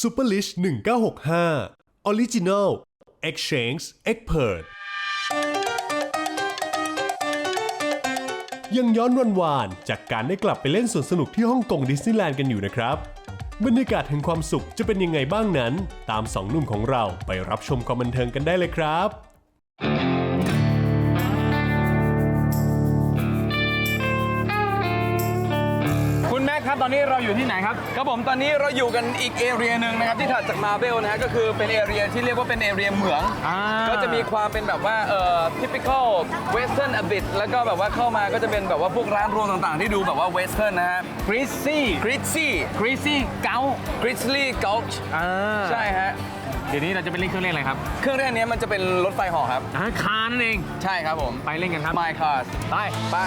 Super l i s h 1965 Original Exchange Expert ยังย้อนวันวานจากการได้กลับไปเล่นสวนสนุกที่ฮ่องกงดิสนีย์แลนด์กันอยู่นะครับ บรรยากาศแห่งความสุขจะเป็นยังไงบ้างนั้น ตามสองหนุ่มของเราไปรับชมความบันเทิงกันได้เลยครับ คุณแม็กครับตอนนี้เราอยู่ที่ไหนครับ ครับผมตอนนี้เราอยู่กันอีกเอเรียหนึ่งนะครับที่ถัดจากมาเบลนะฮะก็คือเป็นเอเรียที่เรียกว่าเป็นเอเรียเหมือง อ่า ก็จะมีความเป็นแบบว่าเอ่อ typical western a bit แล้วก็แบบว่าเข้ามาก็จะเป็นแบบว่าพวกร้านรวงต่างๆ ที่ดูแบบว่า western นะฮะ กริซซี่ Grizzly กริซซี่เกา Grizzly Gulch อ่าใช่ฮะเดี๋ยวนี้เราจะไปเล่นเครื่องเล่นอะไรครับเครื่องเล่นนี้มันจะเป็นรถไฟเหอครับ อ่าคานั่นเอง ใช่ครับผม ไปเล่นกันครับ My Cars ไป ไป้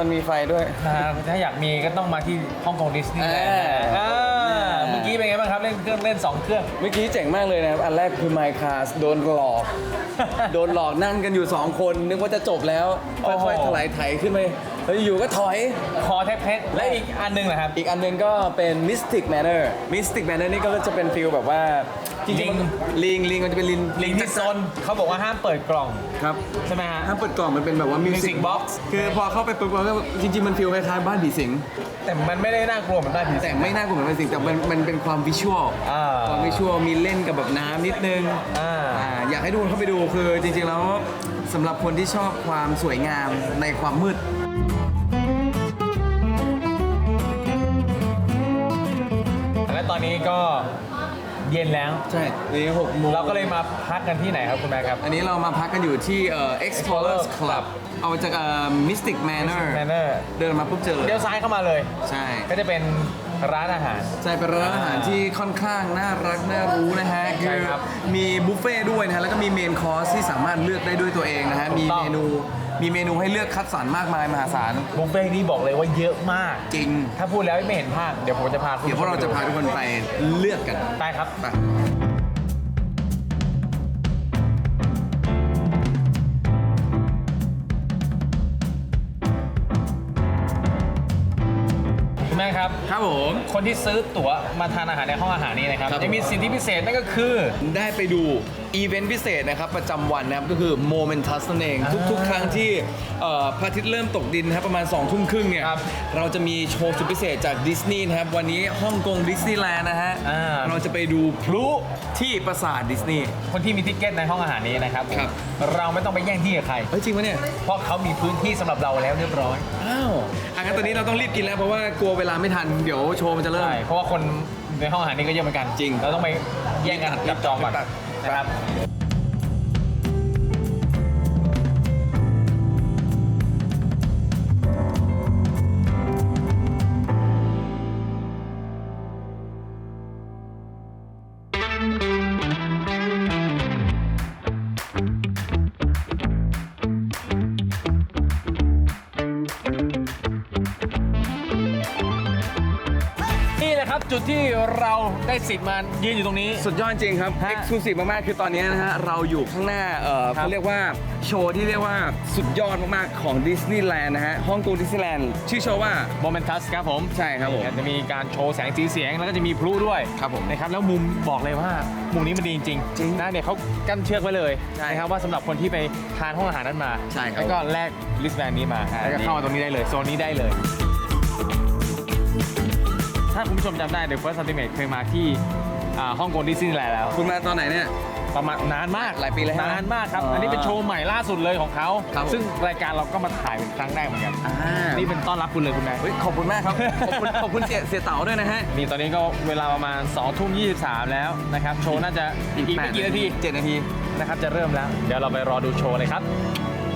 มันมีไฟด้วย นะฮะถ้าอยากมีก็ต้องมาที่ฮ่องกงดิสนีย์แลนด์เออเมื่อกี้เป็นไงบ้างครับเล่นเครื่องเล่น2เครื่อง เมื่อกี้เจ๋งมากเลยนะครับ อันแรกคือ My Cars โดนหลอก โดนหลอกนั่งกันอยู่ 2 คน นึกว่าจะจบแล้ว โอ้โห ค่อยๆถลายไถขึ้นไปแล้วอยู่ก็ถอย คอแทบเพชรและอีกอันหนึงนะครับ อีกอันหนึงก็เป็น Mystic Manor Mystic Manor นี่ก็จะเป็นฟิลแบบว่า จริงๆมันลิงลิงมันจะเป็นลิงลิงที่โซนเขาบอกว่าห้ามเปิดกล่องครับใช่ไหมฮะ ห้ามเปิดกล่องมันเป็นแบบว่า Music Music Box คือพอเข้าไปปุ๊บก็จริงๆมันฟิลคล้ายๆบ้านผีสิง แต่มันไม่ได้น่ากลัวเหมือนบ้านผีสิแต่งไม่น่ากลัวเหมือนบ้านผีสิงแต่มันมันเป็นความวิชวลอ่าความวิชวลมีเล่นกับแบบน้ำนิดนึงอ่า อ่าอยากให้ทุกคนเข้าไปดูคือจริงๆแล้วสำหรับคนที่ชอบความสวยงามในความมืด และตอนนี้ก็ เย็นแล้ว ใช่นี่หกโมงเราก็เลยมาพักกันที่ไหนครับคุณแม่ครับ อันนี้เรามาพักกันอยู่ที่เอ่อ Explorers Club เอาจากเอ่อ Mystic Manor แมนเนอร์เดินมาปุ๊บเจอเลยเลี้ยวซ้ายเข้ามาเลย ใช่ก็จะเป็นร้านอาหาร ใช่เป็นร้านอาหารที่ค่อนข้างน่ารักน่ารู้นะฮะใช่ครับมีบุฟเฟ่ต์ด้วยนะฮะแล้วก็มีเมนคอร์สที่สามารถเลือกได้ด้วยตัวเองนะฮะถูมีกต้องเมนู มีเมนูให้เลือกคัดสรรมากมายมหาศาลบุฟเฟ่ต์นี้บอกเลยว่าเยอะมาก จริง ถ้าพูดแล้วไม่เห็นภาพเดี๋ยวผมจะพาคุณเดี๋ยวพวกเราจะพาทุกคนไปเลือกกันไปครับ ไป คุณแม่ครับ ครับผม คนที่ซื้อตั๋วมาทานอาหารในห้องอาหารนี้นะครับครับ จะมีสิทธิพิเศษนั่นก็คือ ได้ไปดูอีเวนต์พิเศษนะครับ ประจำวันนะครับ ก็คือ Momentus นั่นเองอ่าทุกๆ ครั้งที่เอ่อพระอาทิตย์เริ่มตกดินนะครับประมาณ2องทุ่มครึ่งเนี่ยครับเราจะมีโชว์สุดพิเศษจากดิสนีย์นะครับ วันนี้ฮ่องกงดิสนีย์แลนด์นะฮะอ่า เราจะไปดูพลุที่ปราสาทดิสนีย์ คนที่มีทิกเก็ตในห้องอาหารนี้นะครับครับ เราไม่ต้องไปแย่งที่กับใคร เฮ้ยจริงปะเนี่ย เพราะเขามีพื้นที่สำหรับเราแล้วเรียบร้อย อ้าวอะงั้นตอนนี้เราต้องรีบกินแล้วเพราะว่ากลัวเวลาไม่ทันเดี๋ยวโชว์มันจะเริ่ม ใช่เพราะว่าคนในห้องอาหารนี้ก็เยอะเหมือนกันจริง เราต้องไปแย่งกันจับจองก่อนตักนะครับ จุดที่เราได้สิทธิ์มายืนอยู่ตรงนี้ สุดยอดจริงครับ ฮะเอ็กซ์คลูซีฟมากๆ คือตอนนี้นะฮะ เราอยู่ข้างหน้าเอ่อครับเขาเรียกว่าโชว์ที่เรียกว่าสุดยอดมากๆ ของดิสนีย์แลนด์นะฮะฮ่องกงดิสนีย์แลนด์ชื่อโชว์ว่า โมเมนตัสครับผมใช่ครับผม จะมีการโชว์แสงสีเสียงแล้วก็จะมีพลุด้วยครับผม นะครับแล้วมุมบอกเลยว่ามุมนี้มันดีจริงจริงนะเนี่ยเขากั้นเชือกไว้เลยใช่นะครับว่าสำหรับคนที่ไปทานห้องอาหารนั้นมาใช่ครับแล้วก็แลกลิสแบนนี้มาอ่าแล้วก็เข้ามาตรงนี้ได้เลยโซนนี้ได้เลย ถ้าคุณผู้ชมจำได้ The First Ultimate เคยมาที่อ่าฮ่องกงดิสนีย์แลนด์แล้ว คุณมาตอนไหนเนี่ย ประมาณนานมากหลายปีแล้วใช่ไหมนานมากครับ อ๋ออัอันนี้เป็นโชว์ใหม่ล่าสุดเลยของเขา ครับผม ซึ่งรายการเราก็มาถ่ายเป็นครั้งแรกเหมือนกันอ่านี่เป็นต้อนรับคุณเลยคุณแม่เฮ้ยขอบคุณมากครับ ขอบคุณขอบคุณเสียเสียเต๋าด้วยนะฮะนี่ตอนนี้ก็เวลาประมาณ2ทุ่ม23 แล้วนะครับ โชว์น่าจะอีกไม่กี่นาทีเจ็ดนาทีนะครับจะเริ่มแล้ว เดี๋ยวเราไปรอดูโชว์เลยครับโ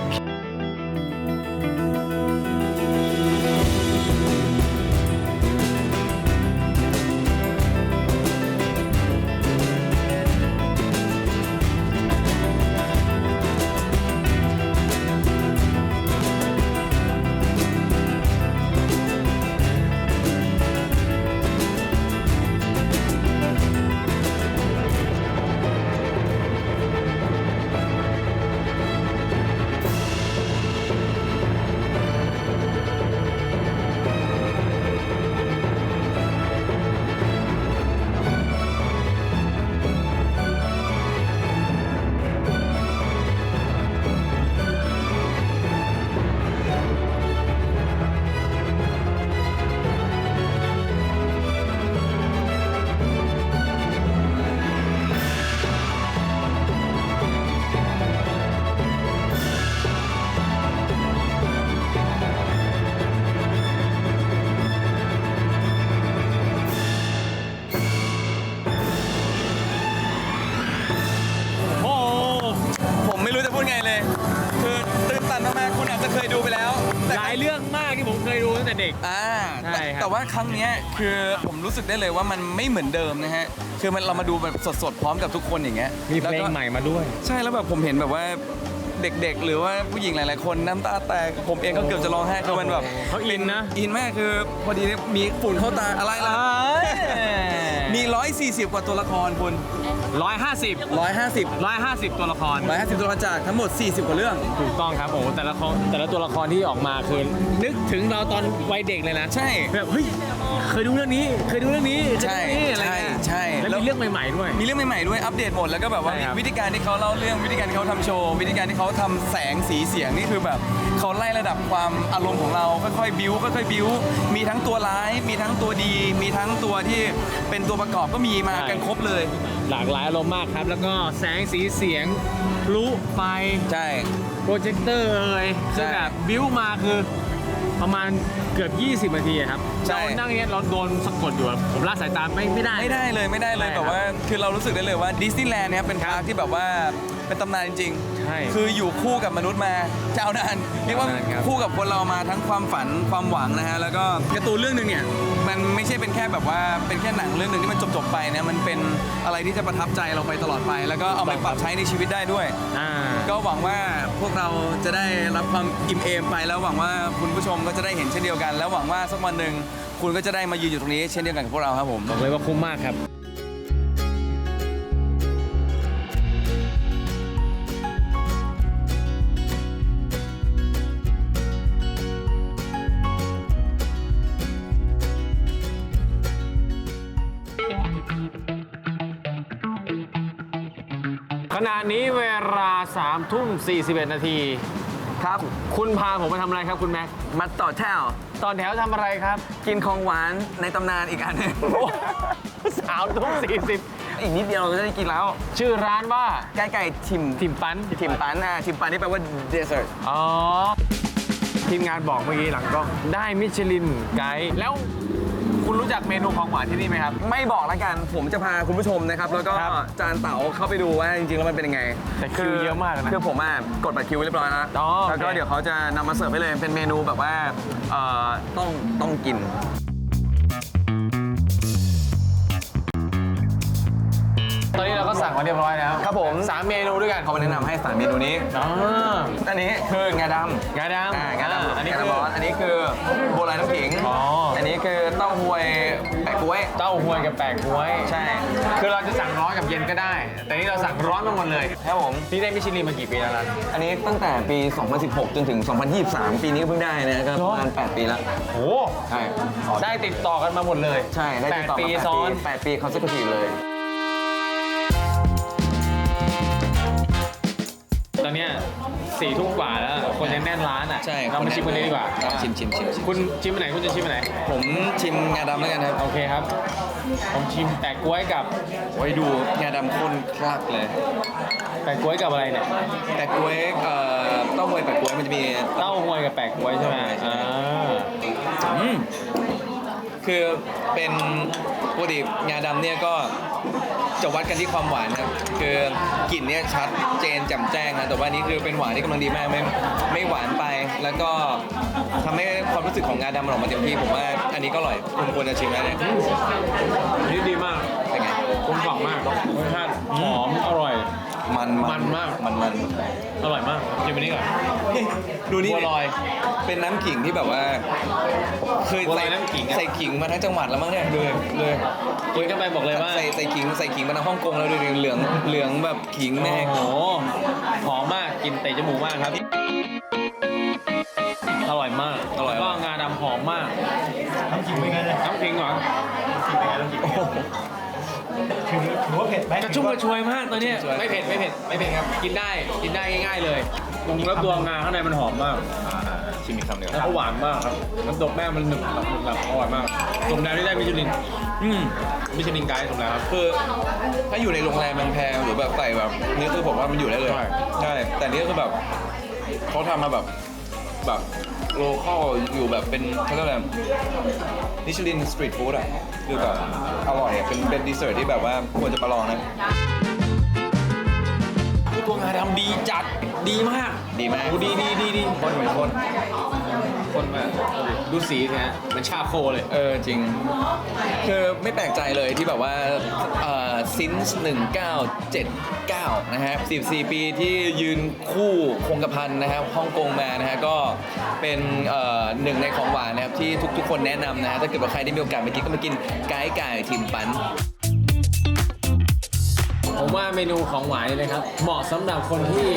ครับแต่ว่าครั้งเนี้ยคือผมรู้สึกได้เลยว่ามันไม่เหมือนเดิมนะฮะ คือมันเรามาดูแบบสดๆ พร้อมกับทุกคนอย่างเงี้ยมีเพลงแวก็ใหม่มาด้วย ใช่แล้วแบบผมเห็นแบบว่าเด็กๆ หรือว่าผู้หญิงหลายๆ คนน้ำตาแตกผมเองก็เกือบจะร้องไห้คือมันแบบเขาอินนะ อินมากคือพอดีมีฝุ่นเข้าตาอะไรล่ะมี 140 กว่าตัวละครคุณ ร้อยห้าสิบ150 ร้อยห้าสิบตัวละคร 150ตัวละครจากทั้งหมด 40 กว่าเรื่อง ถูกต้องครับโอ้โหแต่ละครแต่ละตัวละครที่ออกมาคือนึกถึงเราตอนวัยเด็กเลยนะใช่ แบบเฮ้ย เคยดูเรื่องนี้ เคยดูเรื่องนี้เคยใช่ดูเรื่องนี้อะไรเงี้ยใช่ใช่ แล้วมีเรื่องใหม่ๆด้วย มีเรื่องใหม่ๆด้วย อัปเดตหมด แล้วก็แบบว่าใช่ครับวิธีการที่เขาเล่าเรื่อง วิธีการที่เขาทำโชว์ วิธีการที่เขาทำแสงสีเสียงนี่คือแบบเขาไล่ระดับความอารมณ์ของเรา ค่อยๆ บิ้ว ค่อยๆ บิ้ว มีทั้งตัวร้าย มีทั้งตัวดี มีทั้งตัวที่เป็นตัวประกอบก็มีมากันครบเลย หลากหลายอารมณ์มากครับ แล้วก็แสงสีเสียงพลุไฟใช่ โปรเจคเตอร์เอ่ยคือใช่แบบบิวมาคือประมาณเกือบกือบ 20นาทีอะครับใช่ เรานั่งเนี้ยเราโดนสะกดอยู่อะผมละสายตาไม่ไม่ได้ ไม่ได้เลยไม่ได้เลยใช่แบบว่าคือเรารู้สึกได้เลยว่าดิสนีย์แลนด์เนี่ยเป็นพาร์คที่แบบว่าเป็นตำนานจริงใช่ๆคืออยู่คู่กับมนุษย์มาเจ้านานเรียกว่าเจ้านานครับ คู่กับคนเรามาทั้งความฝันความหวังนะฮะแล้วก็การ์ตูนเรื่องหนึ่งเนี่ยมันไม่ใช่เป็นแค่แบบว่าเป็นแค่หนังเรื่องหนึ่งที่มันจบๆไปนะมันเป็นอะไรที่จะประทับใจเราไปตลอดไป แล้วก็เอามาปรับใช้ในชีวิตได้ด้วย อ่า ก็หวังว่าพวกเราจะได้รับความอิ่มเอมไปแล้วหวังว่าคุณผู้ชมก็จะได้เห็นเช่นเดียวกัน แล้วหวังว่าสักวันหนึ่งคุณก็จะได้มายืนอยู่ตรงนี้เช่นเดียวกันกับพวกเราครับผม บอกเลยว่าคุ้มมากครับ ณะนี้เวลา3ทุ่ม41 นาที ครับ คุณพาผมมาทำอะไรครับคุณแม็ก มาต่อแถวตอนแถวทำอะไรครับ กินของหวานในตำนานอีกอันหนึงสามทุ่มสี่สิบอีกนิดเดียวเราก็จะได้กินแล้วชื่อร้านว่าใกล้ไก่ทิมทิมปันทิมปันอะทิมปันนี่แปลว่าเดสเซอร์อ๋อ ทีมงานบอกเมื่อกี้หลังกล้องได้มิชลินไกด์แล้ว คุณรู้จักเมนูของหวานที่นี่ไหมครับ ไม่บอกแล้วกันผมจะพาคุณผู้ชมนะครับ แล้วก็ครับจานเต๋าเข้าไปดูว่าจริงๆแล้วมันเป็นยังไงแต่คิวเยอะมากเลยนะคือผมอะกดบัตรคิวไว้เรียบร้อยแล้วอ๋อโอเค แล้วก็เดี๋ยวเขาจะนำมาเสิร์ฟให้เลยเป็นเมนูแบบว่าเอ่อต้องต้องกิน อนนี้เราก็สั่งมาเรียบร้อยแล้วครับผมสามเมนูด้วยกันเขามาแนะนำให้สามเมนูนี้อ๋ออันนี้คืองาดำงาดำอ่างาดำอันนี้งาคือดำร้อนอันนี้คือโบราณน้ำขิงอ๋ออันนี้คือเต้าหวยแปะกล้วย เต้าหวยกับแปะกล้วย ใช่ คือเราจะสั่งร้อนกับเย็นก็ได้ แต่นี่เราสั่งร้อนมาหมดเลยครับผมนี่ได้มิชลินมากี่ปีแล้วนะอันนี้ตั้งแต่ปี 2016 จนถึง 2023 ปีนี้ก็เพิ่งได้นะก็ประมาณ8ปีแล้วโอ้ใช่ได้ติดต่อกันมาหมดเลย ใช่ได้แปติดดต่อปีมาซ้อน8 8ปีเขาจะกระถีเลย ตอนเนี้ยสี่ทุ่มกว่าแล้ว คนยังแน่นร้านอะใช่เรามาชิมกันเลยดีกว่าชิมชิมชิมชิมคุณชิมอันไหนคุณจะชิมอันไหน ผมชิมงาดำแล้วกันครับ โอเคครับ ผมชิมแปะกล้วยกับไว้ดูงาดำข้นคลักเลยแปะกล้วยกับอะไรเนี่ยแปะกล้วยเอ่อเต้าหวยแปะกล้วยมันจะมีเต้าหวยกับแปะกล้วยใช่ไหมใช่อ่าอืมคือเป็นป กติงาดำเนี่ยก็จะวัดกันที่ความหวานครับคือกลิ่นเนี่ยชัดเจนแจ่มแจ้งนะแต่ว่าอันนี้คือเป็นหวานที่กำลังดีมากไม่ไม่หวานไป แล้วก็ทำให้ความรู้สึกของงาดำมันออกมาเต็มที่ผมว่าอันนี้ก็อร่อยคุณควรจะชิมแล้วเนี่ยนี่ดีมากเป็นไงกลมกล่อมมากรสชาติหอมอร่อย มันมันมาก มันมันอร่อยมากชิมอันนี้ก่อน นี่ดูนี่บัวลอย เป็นน้ำขิงที่แบบว่า เคยบัวลใส่อยน้ำขิงอะ ใส่ขิงมาทั้งจังหวัดแล้วมั้งเนี่ยเลยเลยกินเข้าไปบอกเลยว่า ใส่ใส่ขิงใส่ขิงมาทางฮ่องกงแล้วดูดิเหลืองเหลืองแบบขิงแม่ โอ้โหหอมมาก กินเตะจมูกมากครับ อร่อยมากแล้วก็งาดำหอมมาก น้ำขิงเป็นไงเนี่ยน้ำพริงเหรอขิงเป็นไงน้ำขิงโอ้โห ถือถือว่าเผ็ดไหมกระชุ่มกระชวยมากตอนเนี้ยกระชุ่มกระชวยไม่เผ็ดไม่เผ็ดไม่เผ็ดครับ กินได้กินได้ง่าย ๆ เลยตรงแล้วตัวงาข้างในมันหอมมากชิมอีกคำเดียวแล้วก็หวานมากครับน้ำตกแม่มันหนึบหนับหนึบหนับอร่อยมากสมแล้วที่ได้มิชลินอืมมิชลินไกด์สมแล้วครับคือถ้าอยู่ในโรงแรมแพงๆหรือแบบใส่แบบนี่คือผมว่ามันอยู่ได้เลยใช่ใช่แต่นี่คือแบบเขาทำมาแบบ แบบโลคอลอยู่แบบเป็นเขาเรียกอะไรนิชลินสตรีทฟู้ดอะคือแบบอร่อยอะเป็นเป็นดีเซอร์ทที่แบบว่าควรจะมาลองนะคือตัวงาดำดีจัดดีมากดีมาก โอ้ดีดีดีดี คนเหมือนคนคนมาก ดูสีสิฮะเหมันชาโคเลย เออจริง คือไม่แปลกใจเลยที่แบบว่าเอ่อ since 1979 นะฮะ14 ปีที่ยืนคู่คงกระพันนะครับฮ่องกงมานะฮะก็เป็นเอ่อหนึ่งในของหวานนะครับที่ทุกๆ คนแนะนำนะฮะถ้าเกิดว่าใครได้มีโอกาสไปกินก็มากินไก่ไก่ทิมปัน ผมว่าเมนูของหวานนี่เลยครับ เหมาะสำหรับคนที่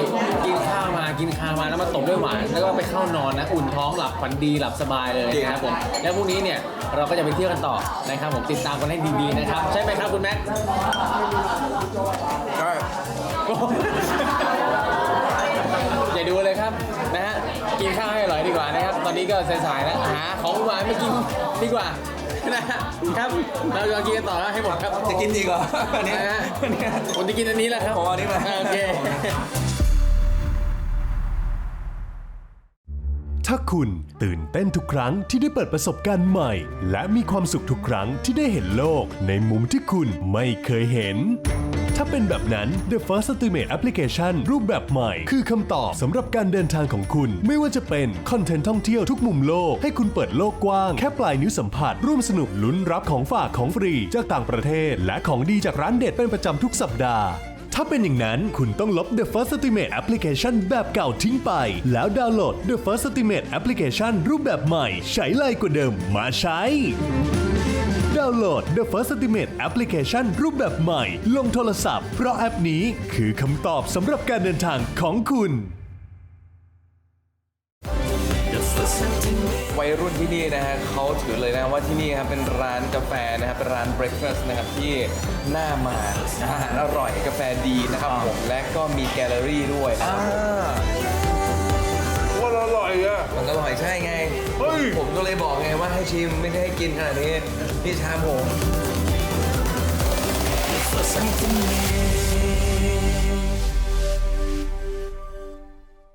กินข้าวมากินข้าวมาแล้วมาตบด้วยหวาน แล้วก็ไปเข้านอนนะ อุ่นท้องหลับฝันดีหลับสบายเลยนะครับผม แล้วพรุ่งนี้เนี่ยเราก็จะไปเที่ยวกันต่อนะครับ ผมติดตามกันให้ดีๆนะครับ ใช่ไหมครับคุณแม็กใช่อย่าดูเลยครับนะฮะกินข้าวให้อร่อยดีกว่านะครับ ตอนนี้ก็สายๆแล้วหาของหวานมากินดีกว่า นะฮะครับเราจะกินกันต่อแล้วให้หมดครับจะกินจริงเหรออันนี้นะฮะอันนี้ผมจะกินอันนี้แหละครับผมเอาอันนี้มาโอเคถ้าถ้าคุณตื่นเต้นทุกครั้งที่ได้เปิดประสบการณ์ใหม่ และมีความสุขทุกครั้งที่ได้เห็นโลกในมุมที่คุณไม่เคยเห็น ถ้าเป็นแบบนั้น The First Estimate Application รูปแบบใหม่ คือคำตอบสำหรับการเดินทางของคุณ ไม่ว่าจะเป็นคอนเทนต์ท่องเที่ยวทุกมุมโลก ให้คุณเปิดโลกกว้าง แค่ปลายนิ้วสัมผัส ร่วมสนุกลุ้นรับของฝากของฟรี จากต่างประเทศ และของดีจากร้านเด็ดเป็นประจำทุกสัปดาห์ถ้าเป็นอย่างนั้นคุณต้องลบ The First Estimate Application แบบเก่าทิ้งไป แล้วดาวน์โหลด The First Estimate Application รูปแบบใหม่ ใช้ไลยกว่าเดิมมาใช้าวน์โหลด The First Estimate Application รูปแบบใหม่ ลงโทรศัพท์ เพราะแอปนี้คือคำตอบสำหรับการเดินทางของคุณ วัยรุ่นที่นี่นะฮะเขาถือเลยนะว่าที่นี่ครับเป็นร้านกาแฟนะครับเป็นร้านเบรคฟาสต์นะครับที่น่ามาอาหารอร่อยกาแฟดีนะครับผมและก็มีแกลเลอรี่ด้วยนะครับผม ว่าอร่อยอะ มันอร่อยใช่ไงเฮ้ย ผมก็เลยบอกไงว่าให้ชิมไม่ได้ให้กินขนาดนี้นี่ชามผม